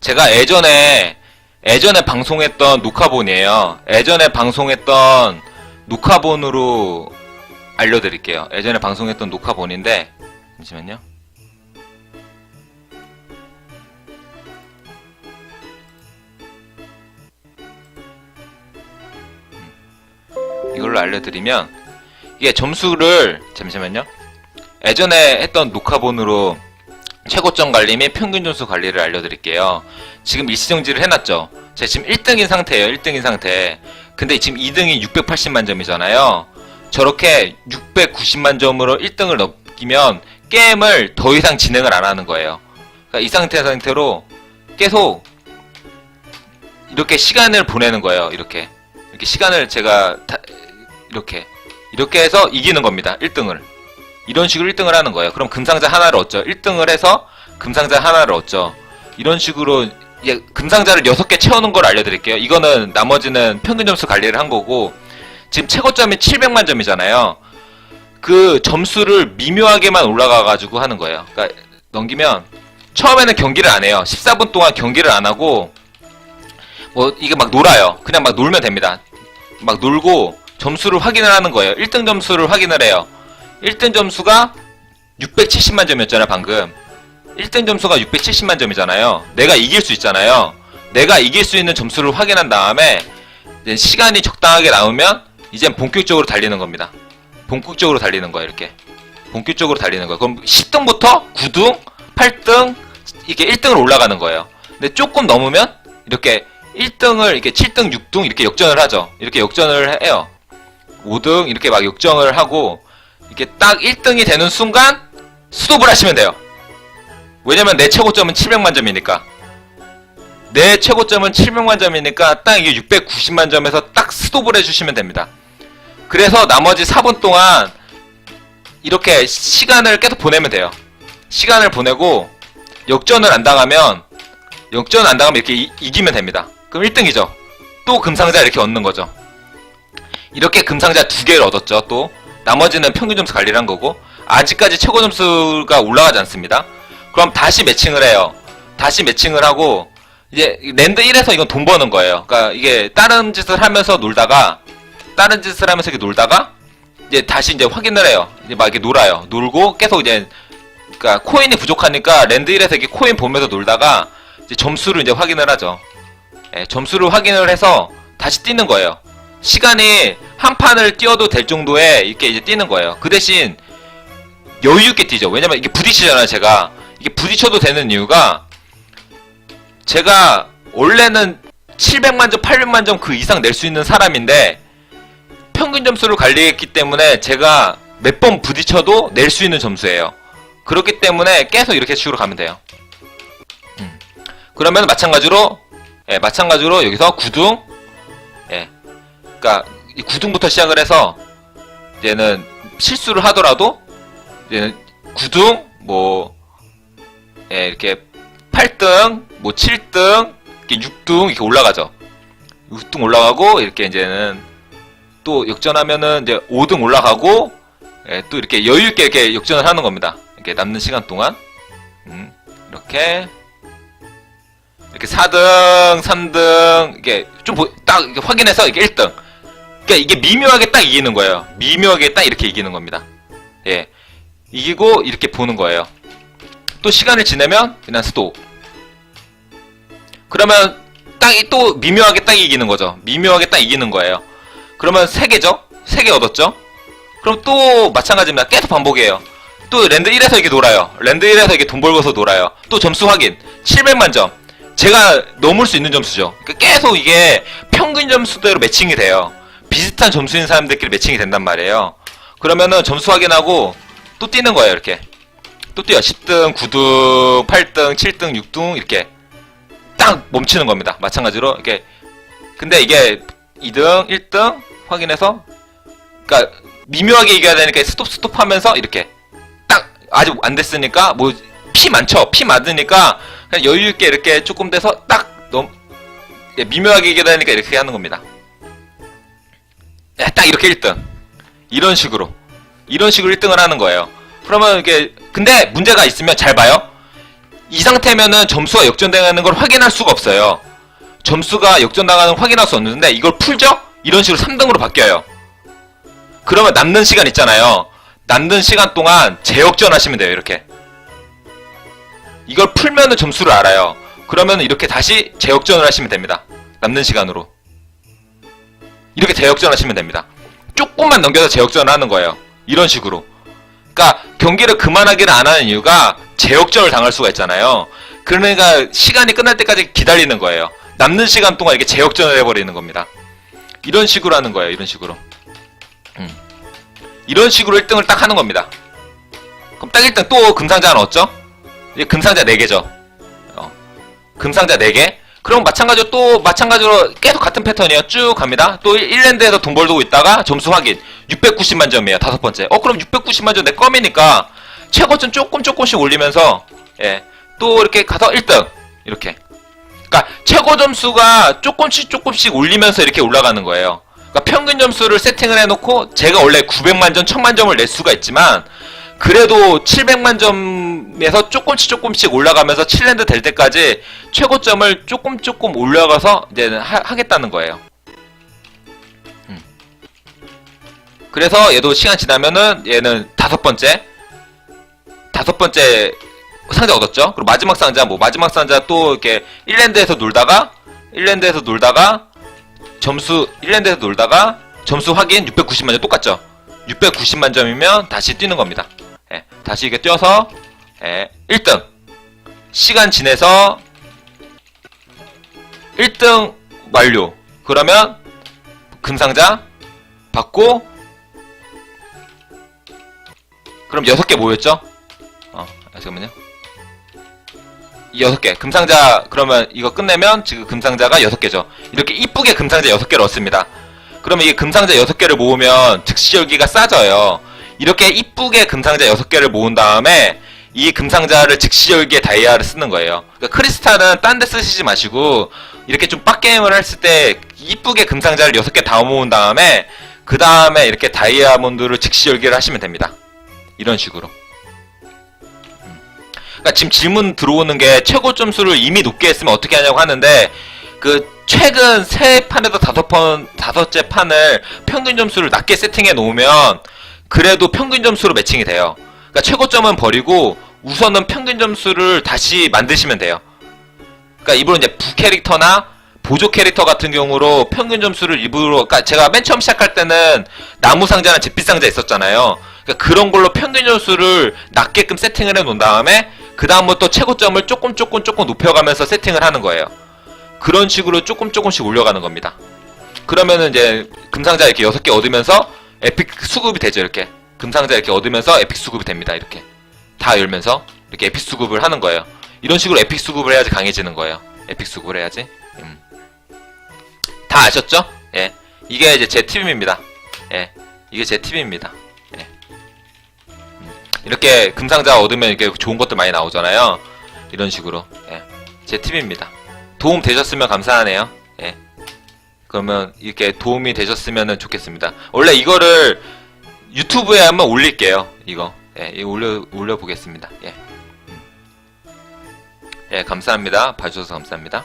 제가 예전에 예전에 방송했던 녹화본이에요. 예전에 방송했던 녹화본으로 알려드릴게요. 예전에 방송했던 녹화본인데 잠시만요. 음. 이걸로 알려드리면 이게 점수를 잠시만요. 예전에 했던 녹화본으로 최고점 관리 및 평균 점수 관리를 알려드릴게요. 지금 일시정지를 해놨죠. 제가 지금 1등인 상태예요. 1등인 상태. 근데 지금 2등이 680만 점이잖아요. 저렇게 690만 점으로 1등을 넘기면 게임을 더 이상 진행을 안 하는 거예요. 그러니까 이 상태 상태로 계속 이렇게 시간을 보내는 거예요. 이렇게 이렇게 시간을 제가 다- 이렇게 이렇게 해서 이기는 겁니다. 1등을 이런 식으로 1등을 하는 거예요. 그럼 금상자 하나를 얻죠. 1등을 해서 금상자 하나를 얻죠. 이런 식으로 이제 금상자를 6개 채우는 걸 알려드릴게요. 이거는 나머지는 평균 점수 관리를 한 거고 지금 최고점이 700만 점이잖아요. 그 점수를 미묘하게만 올라가가지고 하는 거예요. 그러니까 넘기면 처음에는 경기를 안 해요. 14분 동안 경기를 안 하고 뭐 이게 막 놀아요. 그냥 막 놀면 됩니다. 막 놀고 점수를 확인을 하는 거예요. 1등 점수를 확인을 해요. 1등 점수가 670만 점이었잖아요, 방금. 1등 점수가 670만 점이잖아요. 내가 이길 수 있잖아요. 내가 이길 수 있는 점수를 확인한 다음에 시간이 적당하게 나오면 이젠 본격적으로 달리는 겁니다. 본격적으로 달리는 거예요, 이렇게. 본격적으로 달리는 거예요. 그럼 10등부터 9등, 8등, 이렇게 1등을 올라가는 거예요. 근데 조금 넘으면 이렇게 1등을 이렇게 7등, 6등 이렇게 역전을 하죠. 이렇게 역전을 해요. 5등 이렇게 막 역전을 하고 이렇게 딱 1등이 되는 순간 스톱을 하시면 돼요. 왜냐면 내 최고점은 700만 점이니까. 내 최고점은 700만 점이니까 딱 이게 690만 점에서 딱 스톱을 해주시면 됩니다. 그래서 나머지 4분 동안 이렇게 시간을 계속 보내면 돼요. 시간을 보내고 역전을 안 당하면 역전 안 당하면 이렇게 이, 이기면 됩니다. 그럼 1등이죠. 또 금상자 이렇게 얻는 거죠. 이렇게 금상자 두 개를 얻었죠. 또 나머지는 평균 점수 관리를 한 거고 아직까지 최고 점수가 올라가지 않습니다. 그럼 다시 매칭을 해요. 다시 매칭을 하고 이제 랜드 1에서 이건 돈 버는 거예요. 그러니까 이게 다른 짓을 하면서 놀다가 다른 짓을 하면서 이렇게 놀다가 이제 다시 이제 확인을 해요. 이제 막 이렇게 놀아요. 놀고 계속 이제 그러니까 코인이 부족하니까 랜드 1에서 이렇게 코인 보면서 놀다가 이제 점수를 이제 확인을 하죠. 예, 점수를 확인을 해서 다시 뛰는 거예요. 시간이 한 판을 뛰어도 될 정도에 이렇게 이제 뛰는 거예요. 그 대신 여유 있게 뛰죠. 왜냐면 이게 부딪히잖아요, 제가. 이게 부딪혀도 되는 이유가 제가 원래는 700만 점, 800만 점 그 이상 낼 수 있는 사람인데 평균 점수를 관리했기 때문에 제가 몇 번 부딪혀도 낼 수 있는 점수예요. 그렇기 때문에 계속 이렇게 식으로 가면 돼요. 음. 그러면 마찬가지로 예, 마찬가지로 여기서 구둥 예. 그러니까 이 구둥부터 시작을 해서 이제는 실수를 하더라도 이제는 구둥 뭐 예, 이렇게 8등, 뭐 7등, 이렇게 6등 이렇게 올라가죠. 6등 올라가고 이렇게 이제는 또 역전하면은 이제 5등 올라가고 예, 또 이렇게 여유 있게 이렇게 역전을 하는 겁니다. 이렇게 남는 시간 동안 음, 이렇게 이렇게 4등, 3등 이게 좀 딱 확인해서 이게 1등. 그러니까 이게 미묘하게 딱 이기는 거예요. 미묘하게 딱 이렇게 이기는 겁니다. 예. 이기고 이렇게 보는 거예요. 또 시간을 지내면 그냥 스톱. 그러면 딱또 미묘하게 딱 이기는 거죠. 미묘하게 딱 이기는 거예요. 그러면 3개죠? 3개 얻었죠? 그럼 또 마찬가지입니다. 계속 반복이에요. 또 랜드 1에서 이게 놀아요. 랜드 1에서 이게 돈 벌고서 놀아요. 또 점수 확인. 700만 점. 제가 넘을 수 있는 점수죠. 그러니까 계속 이게 평균 점수대로 매칭이 돼요. 비슷한 점수인 사람들끼리 매칭이 된단 말이에요. 그러면은 점수 확인하고 또 뛰는 거예요, 이렇게. 또 뛰어. 10등, 9등, 8등, 7등, 6등, 이렇게. 딱 멈추는 겁니다. 마찬가지로, 이렇게. 근데 이게 2등, 1등 확인해서, 그니까, 미묘하게 이겨야 되니까 스톱, 스톱 하면서, 이렇게. 딱, 아직 안 됐으니까, 뭐, 피 많죠? 피 많으니까, 그냥 여유 있게 이렇게 조금 돼서, 딱, 넘, 예, 미묘하게 이겨야 되니까 이렇게 하는 겁니다. 예, 딱 이렇게 1등. 이런 식으로. 이런 식으로 1등을 하는 거예요. 그러면 이게 근데 문제가 있으면 잘 봐요. 이 상태면은 점수가 역전당하는 걸 확인할 수가 없어요. 점수가 역전당하는 걸 확인할 수 없는데 이걸 풀죠? 이런 식으로 3등으로 바뀌어요. 그러면 남는 시간 있잖아요. 남는 시간 동안 재역전 하시면 돼요, 이렇게. 이걸 풀면은 점수를 알아요. 그러면 이렇게 다시 재역전을 하시면 됩니다. 남는 시간으로. 이렇게 재역전 하시면 됩니다. 조금만 넘겨서 재역전을 하는 거예요. 이런 식으로. 그러니까 경기를 그만하기를 안 하는 이유가 재역전을 당할 수가 있잖아요. 그러니까 시간이 끝날 때까지 기다리는 거예요. 남는 시간 동안 이렇게 재역전을 해버리는 겁니다. 이런 식으로 하는 거예요. 이런 식으로. 음. 이런 식으로 1등을 딱 하는 겁니다. 그럼 딱 1등 또 금상자 하나 얻죠? 금상자 4개죠. 어. 금상자 4개. 그럼 마찬가지로 또 마찬가지로 계속 같은 패턴이에요. 쭉 갑니다. 또 1랜드에서 돈 벌고 있다가 점수 확인. 690만 점이에요. 다섯 번째. 어 그럼 690만 점 내 껌이니까 최고점 조금 조금씩 올리면서 예. 또 이렇게 가서 1등. 이렇게. 그러니까 최고 점수가 조금씩 조금씩 올리면서 이렇게 올라가는 거예요. 그러니까 평균 점수를 세팅을 해 놓고 제가 원래 900만 점, 1000만 점을 낼 수가 있지만 그래도 700만 점에서 조금씩 조금씩 올라가면서 7랜드 될 때까지 최고점을 조금 조금 올라가서 이제 하, 하겠다는 거예요. 음. 그래서 얘도 시간 지나면은 얘는 다섯 번째 다섯 번째 상자 얻었죠. 그리고 마지막 상자 뭐 마지막 상자 또 이렇게 1랜드에서 놀다가 1랜드에서 놀다가 점수 1랜드에서 놀다가 점수 확인 690만 점 똑같죠. 690만 점이면 다시 뛰는 겁니다. 예, 다시 이게 뛰어서 예, 1등 시간 지내서 1등 완료. 그러면 금상자 받고 그럼 6개 모였죠? 어, 잠깐만요. 이 6개. 금상자 그러면 이거 끝내면 지금 금상자가 6개죠. 이렇게 이쁘게 금상자 6개를 얻습니다. 그러면 이게 금상자 6개를 모으면 즉시 열기가 싸져요. 이렇게 이쁘게 금상자 6개를 모은 다음에 이 금상자를 즉시 열기에 다이아를 쓰는 거예요. 그러니까 크리스탈은 딴 데 쓰시지 마시고 이렇게 좀 빡게임을 했을 때 이쁘게 금상자를 6개 다 모은 다음에 그 다음에 이렇게 다이아몬드를 즉시 열기를 하시면 됩니다. 이런 식으로. 음. 그러니까 지금 질문 들어오는 게 최고 점수를 이미 높게 했으면 어떻게 하냐고 하는데 그 최근 세 판에서 다섯 판 다섯째 판을 평균 점수를 낮게 세팅해 놓으면 그래도 평균 점수로 매칭이 돼요. 그러니까 최고점은 버리고 우선은 평균 점수를 다시 만드시면 돼요. 그러니까 일부러 이제 부 캐릭터나 보조 캐릭터 같은 경우로 평균 점수를 일부러 그러니까 제가 맨 처음 시작할 때는 나무 상자나 잿빛 상자 있었잖아요. 그러니까 그런 걸로 평균 점수를 낮게끔 세팅을 해 놓은 다음에 그 다음부터 최고점을 조금 조금 조금 높여가면서 세팅을 하는 거예요. 그런 식으로 조금 조금씩 올려가는 겁니다. 그러면은 이제 금상자 이렇게 6개 얻으면서 에픽 수급이 되죠, 이렇게. 금상자 이렇게 얻으면서 에픽 수급이 됩니다, 이렇게. 다 열면서 이렇게 에픽 수급을 하는 거예요. 이런 식으로 에픽 수급을 해야지 강해지는 거예요. 에픽 수급을 해야지. 음. 다 아셨죠? 예. 이게 이제 제 팁입니다. 예. 이게 제 팁입니다. 예. 음. 이렇게 금상자 얻으면 이렇게 좋은 것도 많이 나오잖아요. 이런 식으로. 예. 제 팁입니다. 도움 되셨으면 감사하네요. 예. 그러면 이렇게 도움이 되셨으면 좋겠습니다. 원래 이거를 유튜브에 한번 올릴게요. 이거. 예, 이거 올려, 올려보겠습니다. 예. 음. 예, 감사합니다. 봐주셔서 감사합니다.